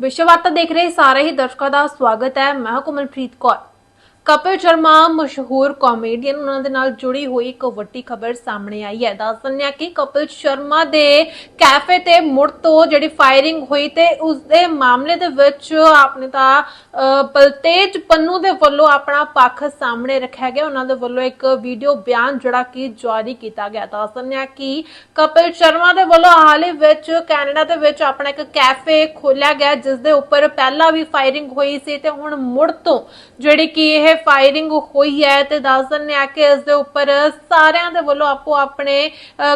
ਵਿਸ਼ਵ ਵਾਰਤਾ ਦੇਖ ਰਹੇ ਸਾਰੇ ਹੀ ਦਰਸ਼ਕਾਂ ਦਾ ਸਵਾਗਤ ਹੈ। ਮੈਂ ਹਾਂ ਕੋਮਲਪ੍ਰੀਤ ਕੌਰ। ਕਪਿਲ ਸ਼ਰਮਾ ਮਸ਼ਹੂਰ ਕਾਮੇਡੀਅਨ ਉਹਨਾਂ ਦੇ ਨਾਲ ਜੁੜੀ ਹੋਈ ਇੱਕ ਵੱਡੀ ਖਬਰ ਸਾਹਮਣੇ ਆਈ ਹੈ। ਦੱਸ ਦਿੰਦੇ ਹਾਂ ਕਿ ਕਪਿਲ ਸ਼ਰਮਾ ਦੇ ਕੈਫੇ ਤੇ ਮੁੜ ਤੋਂ ਜਿਹੜੀ ਫਾਇਰਿੰਗ ਹੋਈ ਤੇ ਉਸ ਦੇ ਮਾਮਲੇ ਦੇ ਵਿੱਚ ਆਪਣੇ ਤਾਂ ਬਲਤੇਜ ਪੰਨੂ ਦੇ ਵੱਲੋਂ ਆਪਣਾ ਪੱਖ ਸਾਹਮਣੇ ਰੱਖਿਆ ਗਿਆ। ਉਹਨਾਂ ਦੇ ਵੱਲੋਂ ਇੱਕ ਵੀਡੀਓ ਬਿਆਨ ਜਿਹੜਾ ਕਿ ਜਾਰੀ ਕੀਤਾ ਗਿਆ। ਦੱਸ ਦਿੰਦੇ ਹਾਂ ਕਿ ਕਪਿਲ ਸ਼ਰਮਾ ਦੇ ਵੱਲੋਂ ਹਾਲ ਹੀ ਵਿੱਚ ਕੈਨੇਡਾ ਦੇ ਵਿੱਚ ਆਪਣਾ ਇੱਕ ਕੈਫੇ ਖੋਲਿਆ ਗਿਆ ਜਿਸ ਦੇ ਉੱਪਰ ਪਹਿਲਾਂ ਵੀ ਫਾਇਰਿੰਗ ਹੋਈ ਸੀ ਤੇ ਹੁਣ ਮੁੜ ਤੋਂ ਜਿਹੜੀ ਕਿ ਇਹ ਫਾਇਰਿੰਗ ਹੋਈ ਹੈ ਤੇ ਦੱਸ ਦਿੰਦੇ ਆ ਕਿ ਇਸ ਦੇ ਉੱਪਰ ਸਾਰਿਆਂ ਦੇ ਵੱਲੋਂ ਆਪੋ ਆਪਣੇ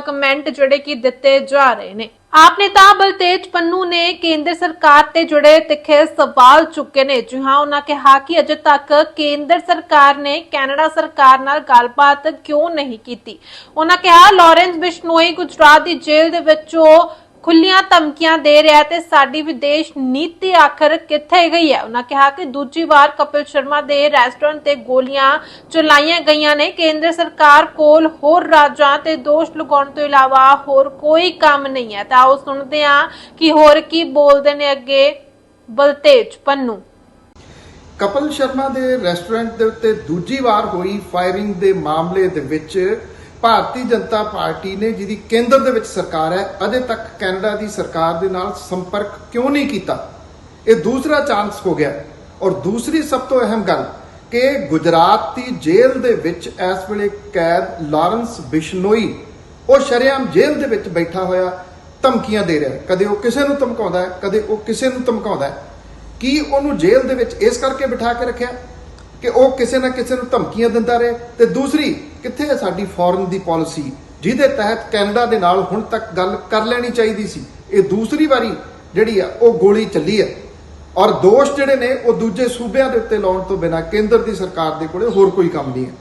ਕਮੈਂਟ ਜਿਹੜੇ ਕਿ ਦਿੱਤੇ ਜਾ ਰਹੇ ਨੇ। ਆਪ ਨੇਤਾ ਬਲਤੇਜ ਪੰਨੂ ਨੇ ਕੇਂਦਰ ਸਰਕਾਰ ਤੇ ਜੁੜੇ ਤਿੱਖੇ ਸਵਾਲ ਚੁੱਕੇ ਨੇ। ਜੀ ਹਾਂ, ਉਹਨਾਂ ਕਿਹਾ ਕਿ ਅਜੇ ਤੱਕ ਕੇਂਦਰ ਸਰਕਾਰ ਨੇ ਕੈਨੇਡਾ ਸਰਕਾਰ ਨਾਲ ਗੱਲਬਾਤ ਕਿਉਂ ਨਹੀਂ ਕੀਤੀ। ਉਹਨਾਂ ਕਿਹਾ, ਲਾਰੈਂਸ ਬਿਸ਼ਨੋਈ ਗੁਜਰਾਤ ਦੀ ਜੇਲ੍ਹ ਦੇ ਵਿੱਚੋਂ ਖੁੱਲੀਆਂ ਧਮਕੀਆਂ ਦੇ ਰਿਹਾ ਤੇ ਸਾਡੀ ਵਿਦੇਸ਼ ਨੀਤੀ ਆਖਰ ਕਿੱਥੇ ਗਈ ਹੈ? ਉਹਨਾਂ ਕਿਹਾ ਕਿ ਦੂਜੀ ਵਾਰ ਕਪਿਲ ਸ਼ਰਮਾ ਦੇ ਰੈਸਟੋਰੈਂਟ ਤੇ ਗੋਲੀਆਂ ਚਲਾਈਆਂ ਗਈਆਂ ਨੇ। ਕੇਂਦਰ ਸਰਕਾਰ ਕੋਲ ਹੋਰ ਰਾਜਾਂ ਤੇ ਦੋਸ਼ ਲਗਾਉਣ ਤੋਂ ਇਲਾਵਾ ਹੋਰ ਕੋਈ ਕੰਮ ਨਹੀਂ ਹੈ। ਤਾਂ ਆਓ ਸੁਣਦੇ ਹਾਂ ਕਿ ਹੋਰ ਕੀ ਬੋਲਦੇ ਨੇ ਅੱਗੇ ਬਲਤੇਜ ਪੰਨੂ। ਕਪਿਲ ਸ਼ਰਮਾ ਦੇ ਰੈਸਟੋਰੈਂਟ ਦੇ ਉੱਤੇ ਦੂਜੀ ਵਾਰ ਹੋਈ ਫਾਇਰਿੰਗ ਦੇ ਮਾਮਲੇ ਦੇ ਵਿੱਚ ਭਾਰਤੀ ਜਨਤਾ ਪਾਰਟੀ ਨੇ, ਜਿਹਦੀ ਕੇਂਦਰ ਦੇ ਵਿੱਚ ਸਰਕਾਰ ਹੈ, ਅਜੇ ਤੱਕ ਕੈਨੇਡਾ ਦੀ ਸਰਕਾਰ ਦੇ ਨਾਲ ਸੰਪਰਕ ਕਿਉਂ ਨਹੀਂ ਕੀਤਾ? ਇਹ ਦੂਸਰਾ ਚਾਂਸ ਹੋ ਗਿਆ। ਔਰ ਦੂਸਰੀ ਸਭ ਤੋਂ ਅਹਿਮ ਗੱਲ ਕਿ ਗੁਜਰਾਤ ਦੀ ਜੇਲ੍ਹ ਦੇ ਵਿੱਚ ਇਸ ਵੇਲੇ ਕੈਦ ਲਾਰੈਂਸ ਬਿਸ਼ਨੋਈ, ਉਹ ਸ਼ਰੇਆਮ ਜੇਲ੍ਹ ਦੇ ਵਿੱਚ ਬੈਠਾ ਹੋਇਆ, ਧਮਕੀਆਂ ਦੇ ਰਿਹਾ ਕਦੇ ਉਹ ਕਿਸੇ ਨੂੰ ਧਮਕਾਉਂਦਾ ਹੈ, ਕਦੇ ਉਹ ਕਿਸੇ ਨੂੰ ਧਮਕਾਉਂਦਾ ਹੈ। ਕੀ ਉਹਨੂੰ ਜੇਲ੍ਹ ਦੇ ਵਿੱਚ ਇਸ ਕਰਕੇ ਬਿਠਾ ਕੇ ਰੱਖਿਆ? ਕਿ ਉਹ ਕਿਸੇ ਨਾ ਕਿਸੇ ਨੂੰ ਧਮਕੀਆਂ ਦਿੰਦਾ ਰਹੇ। ਤੇ ਦੂਸਰੀ, ਕਿੱਥੇ ਹੈ ਸਾਡੀ ਫੋਰਨ ਦੀ ਪਾਲਿਸੀ ਜਿਹਦੇ ਤਹਿਤ ਕੈਨੇਡਾ ਦੇ ਨਾਲ ਹੁਣ ਤੱਕ ਗੱਲ ਕਰ ਲੈਣੀ ਚਾਹੀਦੀ ਸੀ। ਇਹ ਦੂਸਰੀ ਵਾਰੀ ਜਿਹੜੀ ਆ, ਉਹ ਗੋਲੀ ਚੱਲੀ ਹੈ। ਔਰ ਦੋਸ਼ ਜਿਹੜੇ ਨੇ, ਉਹ ਦੂਜੇ ਸੂਬਿਆਂ ਦੇ ਉੱਤੇ ਲਾਉਣ ਤੋਂ ਬਿਨਾ ਕੇਂਦਰ ਦੀ ਸਰਕਾਰ ਦੇ ਕੋਲੇ ਹੋਰ ਕੋਈ ਕੰਮ ਨਹੀਂ ਹੈ।